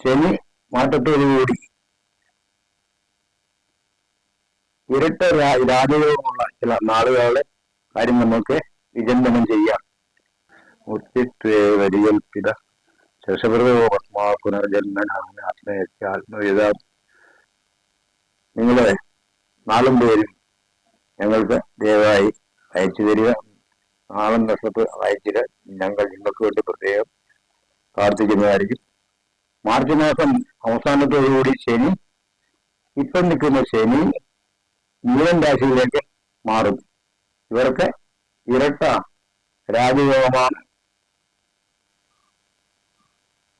ശനി മാറ്റത്തോടുകൂടി ഇരട്ട രാജയോഗമുള്ള ചില നാളുകളുടെ കാര്യം നമുക്ക് വിചന്തനം ചെയ്യാം. മുത്തിത്വേ വരികൽപ്പിത ശശവൃതമാ പുനർജന്മനാത്മയത്യാത്മവിധ നിങ്ങളെ നാളും പേരും ഞങ്ങൾക്ക് ദയവായി അയച്ചു തരിക. നാളും നഷ്ടപ്പ് അയച്ചിട്ട് ഞങ്ങൾ നിങ്ങൾക്ക് വേണ്ടി പ്രത്യേകം പ്രാർത്ഥിക്കുന്നതായിരിക്കും. മാർച്ച് മാസം അവസാനത്തോടുകൂടി ശനി ഇപ്പം നിൽക്കുന്ന ശനി മീനൻ രാശിയിലേക്ക് മാറും. ഇവർക്ക് ഇരട്ട രാജയോഗമാണ്.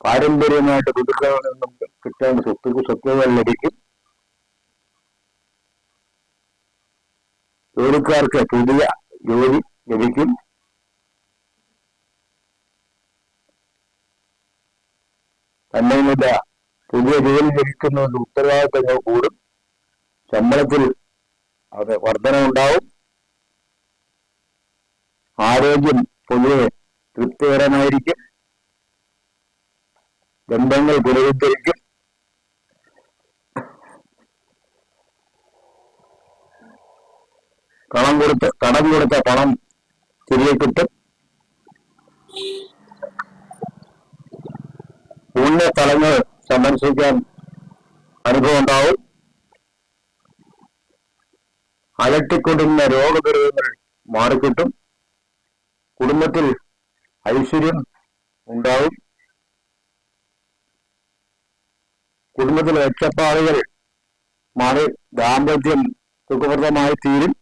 പാരമ്പര്യമായിട്ട് പിതൃക്കളിൽ നിന്നും കിട്ടേണ്ട സ്വത്ത് സ്വത്തുകൾ ലഭിക്കും. ജോലിക്കാർക്ക് പുതിയ ജോലി ലഭിക്കും. തന്നെയുമില്ല പുതിയ ജോലി ലഭിക്കുന്നതിന്റെ ഉത്തരവാദിത്തങ്ങൾ കൂടും. ശമ്പളത്തിൽ അത് വർധന ഉണ്ടാവും ആരോഗ്യം പൊതുവെ തൃപ്തികരമായിരിക്കും. ബന്ധങ്ങൾ പുനരുദ്ധരിക്കും. കടം കൊടുത്ത കടം കൊടുത്ത പണം തിരികെ കിട്ടും. പുണ്യ സ്ഥലങ്ങൾ സന്ദർശിക്കാൻ അനുഭവം ഉണ്ടാവും. അലട്ടിക്കൊടുന്ന രോഗദുരിതങ്ങൾ മാറിക്കിട്ടും. കുടുംബത്തിൽ ഐശ്വര്യം ഉണ്ടാവും. കുടുംബത്തിലെ രക്ഷപ്പാടുകൾ മാറി ദാമ്പത്യം സുഖപ്രദമായി തീരും.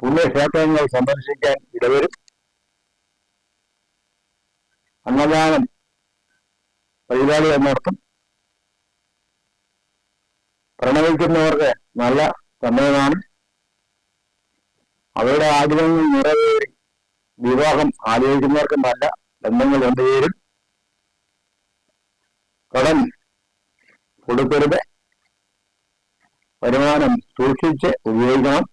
പുണ്യക്ഷേത്രങ്ങൾ സന്ദർശിക്കാൻ ഇടവരും. അന്നദാനം പരിപാടികൾ എന്നർത്ഥം പ്രണയിക്കുന്നവർക്ക് നല്ല സമയമാണ്. അവരുടെ ആഗ്രഹങ്ങൾ നിറവേറി വിവാഹം ആലോചിക്കുന്നവർക്ക് നല്ല ബന്ധങ്ങൾ കൊണ്ടുവരും. കടം കൊടുക്കരുത്. വരുമാനം സൂക്ഷിച്ച് ഉപയോഗിക്കണം.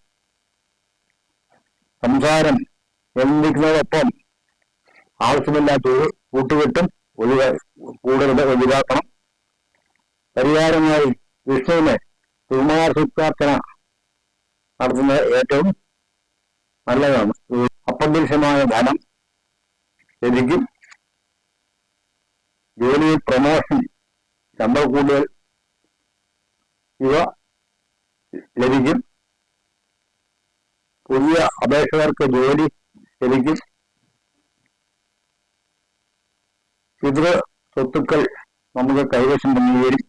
സംസാരം എന്നിരിക്കുന്നതോടൊപ്പം ആവശ്യമില്ലാത്തത് കൂട്ടുകെട്ടും ഒഴിവ കൂടുതൽ ഒഴിവാക്കണം. പരിഹാരമായി വിഷ്ണുവിന് കുമാർ നടത്തുന്നത് ഏറ്റവും നല്ലതാണ്. അപ്രതീക്ഷിതമായ ധനം ലഭിക്കും. ജോലിയിൽ പ്രമോഷൻ ശമ്പള കൂടുതൽ ഇവ ലഭിക്കും. പുതിയ അപേക്ഷകർക്ക് ജോലി ലഭിക്കും. പിതൃ സ്വത്തുക്കൾ നമുക്ക് കൈവശം തന്നെ വരും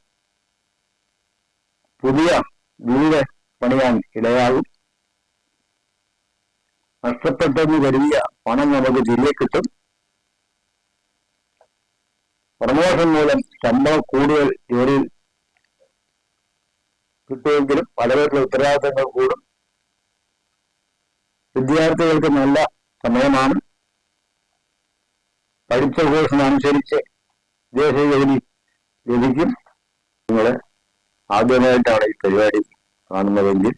പുതിയ വീട് പണിയാൻ ഇടയാകും. നഷ്ടപ്പെട്ടെന്ന് കരുതിയ പണം നമുക്ക് തിരികെ കിട്ടും. പ്രമോഷൻ മൂലം ശമ്പളം കൂടുതൽ ജോലിയിൽ കിട്ടുമെങ്കിലും പലതരത്തിലുള്ള ഉത്തരവാദിത്തങ്ങൾ കൂടും. വിദ്യാർത്ഥികൾക്ക് നല്ല സമയമാണ്. പഠിച്ച കോഴ്സിനനുസരിച്ച് ജോലി ലഭിക്കും നിങ്ങൾ ആദ്യമായിട്ടാണ് ഈ പരിപാടി കാണുന്നതെങ്കിൽ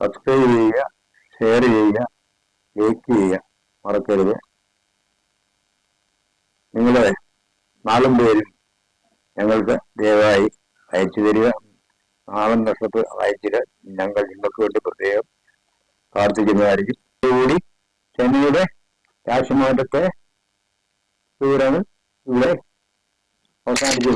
സബ്സ്ക്രൈബ് ചെയ്യുക ഷെയർ ചെയ്യുക ലൈക്ക് ചെയ്യുക. മറക്കരുത്. നിങ്ങളെ നാലും പേരും ഞങ്ങൾക്ക് ദയവായി അയച്ചു തരിക. നാളും നഷ്ടത്ത് അയച്ചിട്ട് ഞങ്ങൾ നിങ്ങൾക്ക് വേണ്ടി പ്രത്യേകം പ്രാർത്ഥിക്കുന്നതായിരിക്കും. കൂടി ശനിയുടെ രാശിമാറ്റത്തെ വിവരങ്ങൾ ഇവിടെ അവസാനിച്ചു